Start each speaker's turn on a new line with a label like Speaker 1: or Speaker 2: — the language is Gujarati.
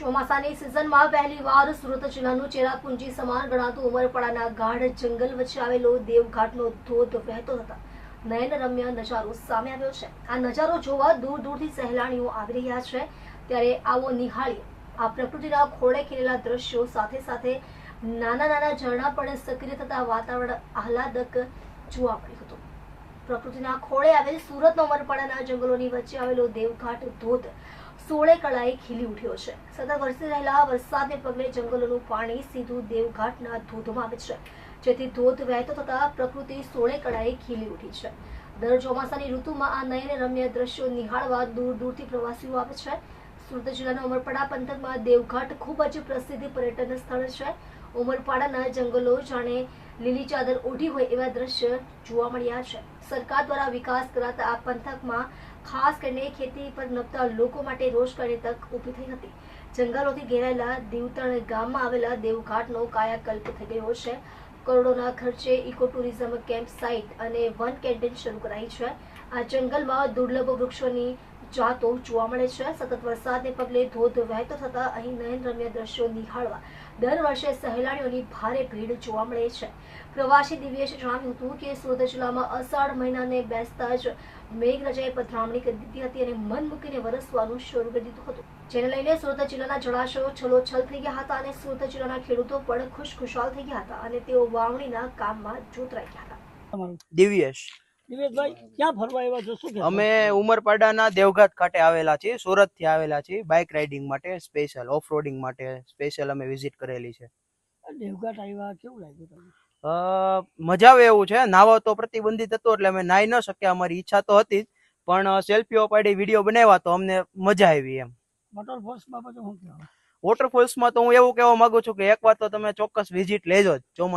Speaker 1: ચોમાસાની સિઝનમાં પહેલીવાર સુરત જિલ્લાનું ચેરાપુંજી સમાન ગણાતું ઉમરપાડાના ગાઢ જંગલ વચ્ચે આવેલો દેવઘાટનો ધોધ વહેતો થતા નયનરમ્ય નજારો સામે આવ્યો છે. આ નજારો જોવા દૂર દૂરથી સહેલાણીઓ આવી રહ્યા છે. ત્યારે આવો નિહાળી આ પ્રકૃતિના ખોળે ખીલેલા દ્રશ્યો સાથે સાથે નાના નાના ઝરણા પણ સક્રિય થતા વાતાવરણ આહલાદક જોવા મળ્યું હતું. પ્રકૃતિના ખોળે આવેલ સુરતના ઉમરપાડાના જંગલોની વચ્ચે આવેલો દેવઘાટ ધોધ સોળે કળાએ ખીલી ઉઠ્યો છે. સતત વરસી રહેલા વરસાદને પગલે જંગલોનું પાણી સીધું દેવઘાટના ધોધમાં આવે છે. જેથી ધોધ વહેતો થતા પ્રકૃતિ સોળે કળાએ ખીલી ઉઠી છે. દર ચોમાસાની ઋતુમાં આ નયન રમ્ય દ્રશ્યો નિહાળવા દૂર દૂરથી પ્રવાસીઓ આવે છે. સુરત જિલ્લાના ઉમરપાડા પંથકમાં દેવઘાટ ખૂબ જ પ્રસિદ્ધ પર્યટન સ્થળ છે. ઉમરપાડાના જંગલો જાણે લીલી ચાદર ઓઢી હોય એવા દ્રશ્ય જોવા મળ્યા છે. સરકાર દ્વારા વિકાસ કરાતા આ પંથકમાં ખાસ કરીને ખેતી પર નપતા લોકો માટે રોજગારી તક ઊભી થઈ હતી. જંગલોથી ઘેરાયેલા દેવતણ ગામમાં આવેલા દેવઘાટનો કાયાકલ્પ થઈ ગયો છે. કરોડોના ખર્ચે ઇકો ટુરિઝમ કેમ્પ સાઇટ અને વન કેન્ટીન શરૂ કરાઈ છે. આ જંગલમાં દુર્લભ વૃક્ષોની જાતો જોવા મળે છે. સતત વરસાદને પગલે ધોધ વહેતો થતા અહીં નયનરમ્ય દ્રશ્યો નિહાળવા દર વર્ષે સહેલાણીઓની ભારે ભીડ જોવા મળે છે. પ્રવાસી દિવ્યેશે જણાવ્યું હતું કે સુરત જિલ્લામાં અષાઢ મહિનાને બેસતા જ મેઘરાજાએ પધરામણી કરી દીધી હતી અને મન મૂકીને વરસવાનું શરૂ કરી દીધું હતું. જેને લઈને સુરત જિલ્લાના જળાશયો છલોછલ થઈ ગયા હતા અને સુરત જિલ્લાના ખેડૂતો પણ ખુશખુશાલ થઈ ગયા હતા અને તેઓ વાવણીના કામમાં જોતરાઈ ગયા હતા.
Speaker 2: દિવ્યેશ.
Speaker 3: દિવેશભાઈ ક્યાં ફરવા આવ્યા છો? શું
Speaker 2: અમે ઉમરપાડાના દેવઘાટ ખાતે આવેલા છીએ સુરતથી આવેલા છીએ બાઇક રાઇડિંગ માટે સ્પેશિયલ ઓફ રોડિંગ માટે સ્પેશિયલ અમે વિઝિટ કરેલી છે.
Speaker 3: દેવઘાટ આવ્યા કેવું લાગ્યું તમને?
Speaker 2: મજા આવે એવું છે. નાવા તો પ્રતિબંધિત હતો એટલે અમે નાહી ન શક્યા અમારી ઈચ્છા તો હતી જ પણ સેલ્ફીઓ પાડી વીડિયો બનાવ્યા તો અમને મજા આવી એમ. વોટરફોલ્સમાં તો હું એવું કહેવા માંગુ છું કે એક વાર તો તમે ચોક્કસ વિઝિટ લેજો જ ચોમાસા